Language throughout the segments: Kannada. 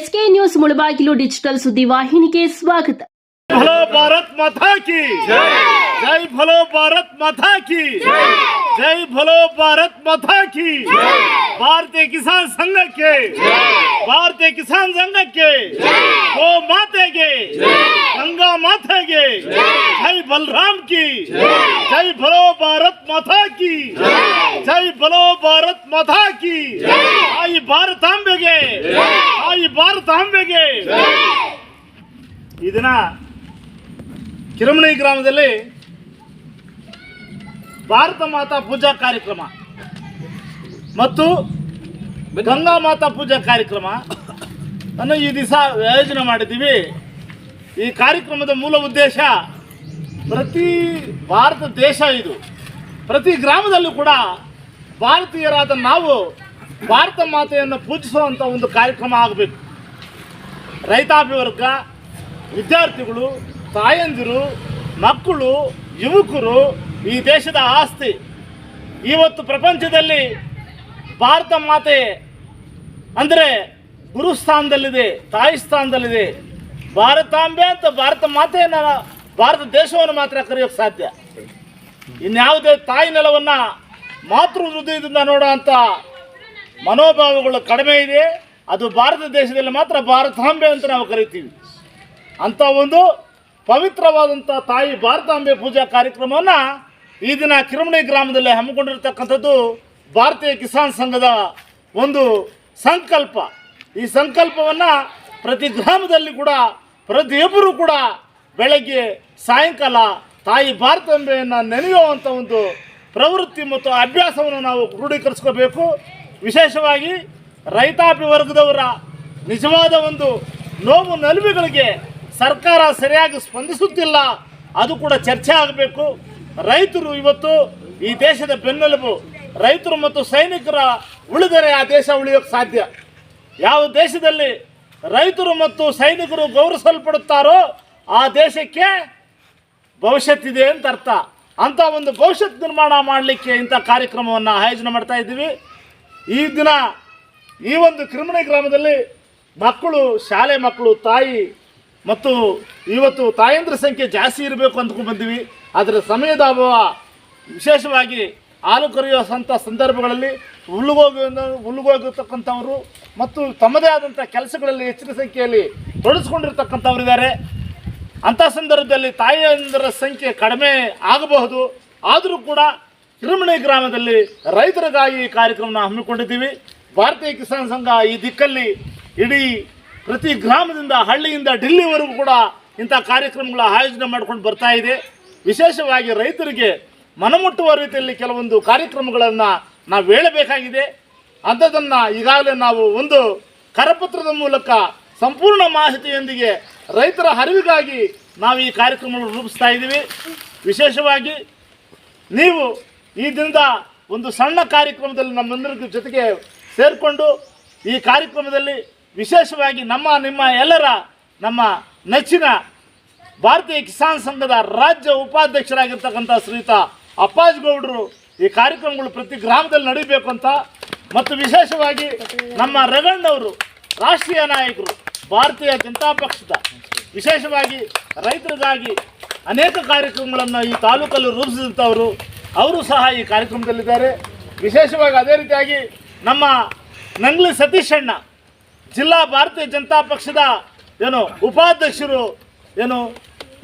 एसके न्यूज़ मुलबागिलो डिजिटल सुदिवाहिनी के स्वागत। भलो भारत माथा की। जय। भलो भारत माथा की। जय। भलो भारत माथा की। भारतीय किसान संघ के। भारतीय किसान संघ के। हो माथे के। गंगा माथे के। जय। बलराम की। जय। भलो भारत माथा की। जय। भलो भारत माथा की। आई भारत आम्बे के। ತಾಯಿ ಭಾರತಾಂಬೆಗೆ ಈ ದಿನ ಕಿರಮಣಿ ಗ್ರಾಮದಲ್ಲಿ ಭಾರತ ಮಾತಾ ಪೂಜಾ ಕಾರ್ಯಕ್ರಮ ಮತ್ತು ಗಂಗಾ ಮಾತಾ ಪೂಜಾ ಕಾರ್ಯಕ್ರಮ ಅನ್ನು ಈ ದಿವಸ ಆಯೋಜನೆ ಮಾಡಿದ್ದೀವಿ. ಈ ಕಾರ್ಯಕ್ರಮದ ಮೂಲ ಉದ್ದೇಶ ಪ್ರತಿ ಭಾರತ ದೇಶ ಇದು. ಪ್ರತಿ ಗ್ರಾಮದಲ್ಲೂ ಕೂಡ ಭಾರತೀಯರಾದ ನಾವು ಭಾರತ ಮಾತೆಯನ್ನು ಪೂಜಿಸುವಂಥ ಒಂದು ಕಾರ್ಯಕ್ರಮ ಆಗಬೇಕು. ರೈತಾಪಿ ವರ್ಗ ವಿದ್ಯಾರ್ಥಿಗಳು, ತಾಯಂದಿರು, ಮಕ್ಕಳು, ಯುವಕರು ಈ ದೇಶದ ಆಸ್ತಿ. ಇವತ್ತು ಪ್ರಪಂಚದಲ್ಲಿ ಭಾರತ ಮಾತೆ ಅಂದರೆ ಗುರು ಸ್ಥಾನದಲ್ಲಿದೆ, ತಾಯಿ ಸ್ಥಾನದಲ್ಲಿದೆ. ಭಾರತಾಂಬೆ ಅಂತ ಭಾರತ ಮಾತೆಯನ್ನು ಭಾರತ ದೇಶವನ್ನು ಮಾತ್ರ ಕರೆಯೋಕ್ಕೆ ಸಾಧ್ಯ. ಇನ್ಯಾವುದೇ ತಾಯಿ ನೆಲವನ್ನು ಮಾತೃ ಹೃದಯದಿಂದ ನೋಡುವಂಥ ಮನೋಭಾವಗಳು ಕಡಿಮೆ ಇದೆ. ಅದು ಭಾರತ ದೇಶದಲ್ಲಿ ಮಾತ್ರ ಭಾರತಾಂಬೆ ಅಂತ ನಾವು ಕರಿತೀವಿ. ಅಂಥ ಒಂದು ಪವಿತ್ರವಾದಂಥ ತಾಯಿ ಭಾರತಾಂಬೆ ಪೂಜಾ ಕಾರ್ಯಕ್ರಮವನ್ನು ಈ ದಿನ ಕಿರುಮಣಿ ಗ್ರಾಮದಲ್ಲಿ ಹಮ್ಮಿಕೊಂಡಿರ್ತಕ್ಕಂಥದ್ದು ಭಾರತೀಯ ಕಿಸಾನ್ ಸಂಘದ ಒಂದು ಸಂಕಲ್ಪ. ಈ ಸಂಕಲ್ಪವನ್ನು ಪ್ರತಿ ಗ್ರಾಮದಲ್ಲಿ ಕೂಡ, ಪ್ರತಿಯೊಬ್ಬರೂ ಕೂಡ ಬೆಳಗ್ಗೆ ಸಾಯಂಕಾಲ ತಾಯಿ ಭಾರತಾಂಬೆಯನ್ನು ನೆನೆಯುವಂಥ ಒಂದು ಪ್ರವೃತ್ತಿ ಮತ್ತು ಅಭ್ಯಾಸವನ್ನು ನಾವು ಕ್ರೋಢೀಕರಿಸ್ಕೋಬೇಕು ವಿಶೇಷವಾಗಿ ರೈತಾಪಿ ವರ್ಗದವರ ನಿಜವಾದ ಒಂದು ನೋವು ನಲುವಿಗಳಿಗೆ ಸರ್ಕಾರ ಸರಿಯಾಗಿ ಸ್ಪಂದಿಸುತ್ತಿಲ್ಲ, ಅದು ಕೂಡ ಚರ್ಚೆ ಆಗಬೇಕು. ರೈತರು ಇವತ್ತು ಈ ದೇಶದ ಬೆನ್ನೆಲುಬು, ರೈತರು ಮತ್ತು ಸೈನಿಕರ ಉಳಿದರೆ ಆ ದೇಶ ಉಳಿಯೋಕ್ಕೆ ಸಾಧ್ಯ. ಯಾವ ದೇಶದಲ್ಲಿ ರೈತರು ಮತ್ತು ಸೈನಿಕರು ಗೌರವಿಸಲ್ಪಡುತ್ತಾರೋ ಆ ದೇಶಕ್ಕೆ ಭವಿಷ್ಯತ್ತಿದೆ ಅಂತ ಅರ್ಥ. ಅಂತ ಒಂದು ಭವಿಷ್ಯತ್ ನಿರ್ಮಾಣ ಮಾಡಲಿಕ್ಕೆ ಇಂಥ ಕಾರ್ಯಕ್ರಮವನ್ನು ಆಯೋಜನೆ ಮಾಡ್ತಾ ಇದ್ದೀವಿ. ಈ ದಿನ ಈ ಒಂದು ಕಿರುಮಣಿ ಗ್ರಾಮದಲ್ಲಿ ಮಕ್ಕಳು, ಶಾಲೆ ಮಕ್ಕಳು, ತಾಯಿ ಮತ್ತು ಇವತ್ತು ತಾಯಂದ್ರ ಸಂಖ್ಯೆ ಜಾಸ್ತಿ ಇರಬೇಕು ಅಂದ್ಕೊಂಡು ಬಂದಿವಿ. ಅದರ ಸಮಯದ ಅಭಾವ ವಿಶೇಷವಾಗಿ ಹಾಲು ಕರೆಯುವಂಥ ಸಂದರ್ಭಗಳಲ್ಲಿ ಹುಲ್ಲುಗೋಗಿ ಹುಲ್ಲುಗೋಗಿರ್ತಕ್ಕಂಥವರು ಮತ್ತು ತಮ್ಮದೇ ಆದಂಥ ಕೆಲಸಗಳಲ್ಲಿ ಹೆಚ್ಚಿನ ಸಂಖ್ಯೆಯಲ್ಲಿ ತೊಡಗಿಸ್ಕೊಂಡಿರ್ತಕ್ಕಂಥವ್ರಿದ್ದಾರೆ ಅಂಥ ಸಂದರ್ಭದಲ್ಲಿ ತಾಯಿಯಂದರ ಸಂಖ್ಯೆ ಕಡಿಮೆ ಆಗಬಹುದು. ಆದರೂ ಕೂಡ ಕಿರುಮಣಿ ಗ್ರಾಮದಲ್ಲಿ ರೈತರಿಗಾಗಿ ಈ ಕಾರ್ಯಕ್ರಮವನ್ನು ಹಮ್ಮಿಕೊಂಡಿದ್ದೀವಿ. ಭಾರತೀಯ ಕಿಸಾನ್ ಸಂಘ ಈ ದಿಕ್ಕಲ್ಲಿ ಇಡೀ ಪ್ರತಿ ಗ್ರಾಮದಿಂದ, ಹಳ್ಳಿಯಿಂದ, ಡಿಲ್ಲಿವರೆಗೂ ಕೂಡ ಇಂಥ ಕಾರ್ಯಕ್ರಮಗಳ ಆಯೋಜನೆ ಮಾಡ್ಕೊಂಡು ಬರ್ತಾ ಇದೆ. ವಿಶೇಷವಾಗಿ ರೈತರಿಗೆ ಮನಮುಟ್ಟುವ ರೀತಿಯಲ್ಲಿ ಕೆಲವೊಂದು ಕಾರ್ಯಕ್ರಮಗಳನ್ನು ನಾವು ಹೇಳಬೇಕಾಗಿದೆ. ಅಂಥದ್ದನ್ನು ಈಗಾಗಲೇ ನಾವು ಒಂದು ಕರಪತ್ರದ ಮೂಲಕ ಸಂಪೂರ್ಣ ಮಾಹಿತಿಯೊಂದಿಗೆ ರೈತರ ಅರಿವಿಗಾಗಿ ನಾವು ಈ ಕಾರ್ಯಕ್ರಮವನ್ನು ರೂಪಿಸ್ತಾ ಇದ್ದೀವಿ. ವಿಶೇಷವಾಗಿ ನೀವು ಈ ದಿನದ ಒಂದು ಸಣ್ಣ ಕಾರ್ಯಕ್ರಮದಲ್ಲಿ ನಮ್ಮೆಲ್ಲರ ಜೊತೆಗೆ ಸೇರಿಕೊಂಡು ಈ ಕಾರ್ಯಕ್ರಮದಲ್ಲಿ ವಿಶೇಷವಾಗಿ ನಮ್ಮ, ನಿಮ್ಮ ಎಲ್ಲರ, ನಮ್ಮ ನೆಚ್ಚಿನ ಭಾರತೀಯ ಕಿಸಾನ್ ಸಂಘದ ರಾಜ್ಯ ಉಪಾಧ್ಯಕ್ಷರಾಗಿರ್ತಕ್ಕಂಥ ಶ್ರೀಯುತ ಅಪ್ಪಾಜ್ ಗೌಡರು ಈ ಕಾರ್ಯಕ್ರಮಗಳು ಪ್ರತಿ ಗ್ರಾಮದಲ್ಲಿ ನಡೀಬೇಕು ಅಂತ. ಮತ್ತು ವಿಶೇಷವಾಗಿ ನಮ್ಮ ರಗಣ್ಣವರು, ರಾಷ್ಟ್ರೀಯ ನಾಯಕರು, ಭಾರತೀಯ ಜನತಾ ಪಕ್ಷದ. ವಿಶೇಷವಾಗಿ ರೈತರಿಗಾಗಿ ಅನೇಕ ಕಾರ್ಯಕ್ರಮಗಳನ್ನು ಈ ತಾಲೂಕಲ್ಲಿ ರೂಪಿಸಿದಂಥವರು. ಅವರು ಸಹ ಈ ಕಾರ್ಯಕ್ರಮದಲ್ಲಿದ್ದಾರೆ. ವಿಶೇಷವಾಗಿ ಅದೇ ರೀತಿಯಾಗಿ ನಮ್ಮ ನಂಗ್ಲಿ ಸತೀಶ್ ಅಣ್ಣ ಜಿಲ್ಲಾ ಭಾರತೀಯ ಜನತಾ ಪಕ್ಷದ ಏನು ಉಪಾಧ್ಯಕ್ಷರು ಏನು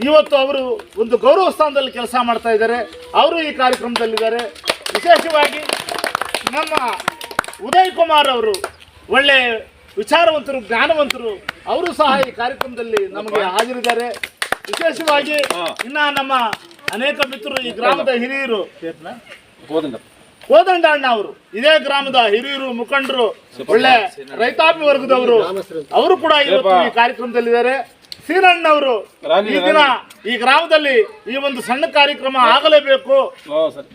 ಇವತ್ತು ಅವರು ಒಂದು ಗೌರವ ಸ್ಥಾನದಲ್ಲಿ ಕೆಲಸ ಮಾಡ್ತಾ ಇದ್ದಾರೆ. ಅವರು ಈ ಕಾರ್ಯಕ್ರಮದಲ್ಲಿದ್ದಾರೆ. ವಿಶೇಷವಾಗಿ ನಮ್ಮ ಉದಯ್ ಕುಮಾರ್ ಅವರು ಒಳ್ಳೆ ವಿಚಾರವಂತರು ಜ್ಞಾನವಂತರು ಅವರು ಸಹ ಈ ಕಾರ್ಯಕ್ರಮದಲ್ಲಿ ನಮಗೆ ಹಾಜರಿದ್ದಾರೆ. ವಿಶೇಷವಾಗಿ ಇನ್ನ ನಮ್ಮ ಅನೇಕ ಮಿತ್ರರು ಈ ಗ್ರಾಮದ ಹಿರಿಯರು ಕೋದಂಡ ಅಣ್ಣ ಅವರು. ಇದೇ ಗ್ರಾಮದ ಹಿರಿಯರು ಮುಖಂಡರು ಒಳ್ಳೆ ರೈತಾಪಿ ವರ್ಗದವರು. ಅವರು ಕೂಡ ಇವತ್ತು ಈ ಕಾರ್ಯಕ್ರಮದಲ್ಲಿದ್ದಾರೆ. ಸೀನಣ್ಣವರು ಈ ದಿನ ಈ ಗ್ರಾಮದಲ್ಲಿ ಈ ಒಂದು ಸಣ್ಣ ಕಾರ್ಯಕ್ರಮ ಆಗಲೇಬೇಕು.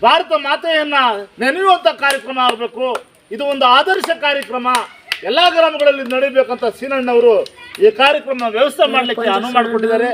ಭಾರತ ಮಾತೆಯನ್ನ ನೆನೆಯುವಂತ ಕಾರ್ಯಕ್ರಮ ಆಗಬೇಕು. ಇದು ಒಂದು ಆದರ್ಶ ಕಾರ್ಯಕ್ರಮ. ಎಲ್ಲಾ ಗ್ರಾಮಗಳಲ್ಲಿ ನಡೀಬೇಕಂತ ಸೀನಣ್ಣವರು ಈ ಕಾರ್ಯಕ್ರಮ ವ್ಯವಸ್ಥೆ ಮಾಡಲಿಕ್ಕೆ ಅನುವು ಮಾಡಿಕೊಟ್ಟಿದ್ದಾರೆ